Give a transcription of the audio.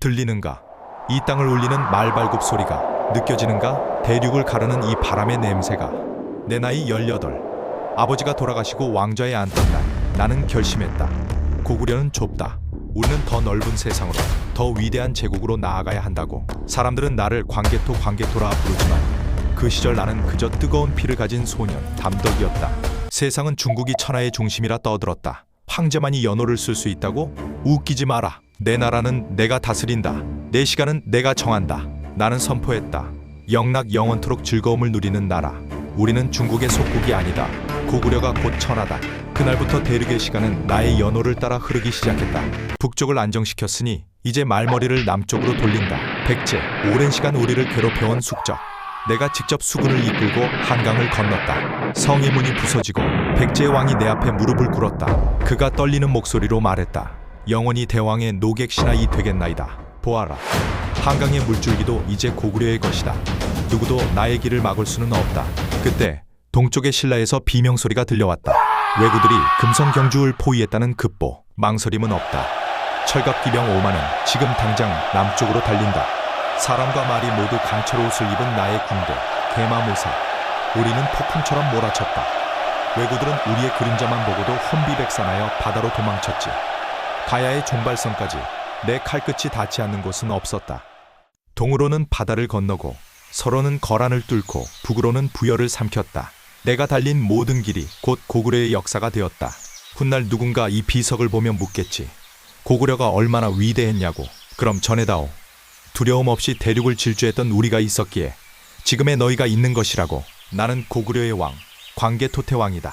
들리는가? 이 땅을 울리는 말발굽 소리가 느껴지는가? 대륙을 가르는 이 바람의 냄새가? 내 나이 18 아버지가 돌아가시고 왕좌에 앉던 날 나는 결심했다. 고구려는 좁다. 우리는 더 넓은 세상으로 더 위대한 제국으로 나아가야 한다고. 사람들은 나를 광개토 광개토라 부르지만 그 시절 나는 그저 뜨거운 피를 가진 소년 담덕이었다. 세상은 중국이 천하의 중심이라 떠들었다. 황제만이 연호를 쓸 수 있다고? 웃기지 마라 내 나라는 내가 다스린다. 내 시간은 내가 정한다. 나는 선포했다. 영락 영원토록 즐거움을 누리는 나라. 우리는 중국의 속국이 아니다. 고구려가 곧 천하다. 그날부터 대륙의 시간은 나의 연호를 따라 흐르기 시작했다. 북쪽을 안정시켰으니 이제 말머리를 남쪽으로 돌린다. 백제 오랜 시간 우리를 괴롭혀온 숙적. 내가 직접 수군을 이끌고 한강을 건넜다. 성의 문이 부서지고 백제의 왕이 내 앞에 무릎을 꿇었다. 그가 떨리는 목소리로 말했다. 영원히 대왕의 노객 신하이 되겠나이다. 보아라. 한강의 물줄기도 이제 고구려의 것이다. 누구도 나의 길을 막을 수는 없다. 그때 동쪽의 신라에서 비명 소리가 들려왔다. 왜구들이 금성 경주를 포위했다는 급보. 망설임은 없다. 철갑 기병 5만은 지금 당장 남쪽으로 달린다. 사람과 말이 모두 강철 옷을 입은 나의 군대 대마무사 우리는 폭풍처럼 몰아쳤다 왜구들은 우리의 그림자만 보고도 혼비백산하여 바다로 도망쳤지 가야의 종발선까지 내 칼끝이 닿지 않는 곳은 없었다. 동으로는 바다를 건너고 서로는 거란을 뚫고 북으로는 부여를 삼켰다. 내가 달린 모든 길이 곧 고구려의 역사가 되었다. 훗날 누군가 이 비석을 보며 묻겠지. 고구려가 얼마나 위대했냐고. 그럼 전해다오 두려움 없이 대륙을 질주했던 우리가 있었기에 지금의 너희가 있는 것이라고. 나는 고구려의 왕 광개토태왕이다.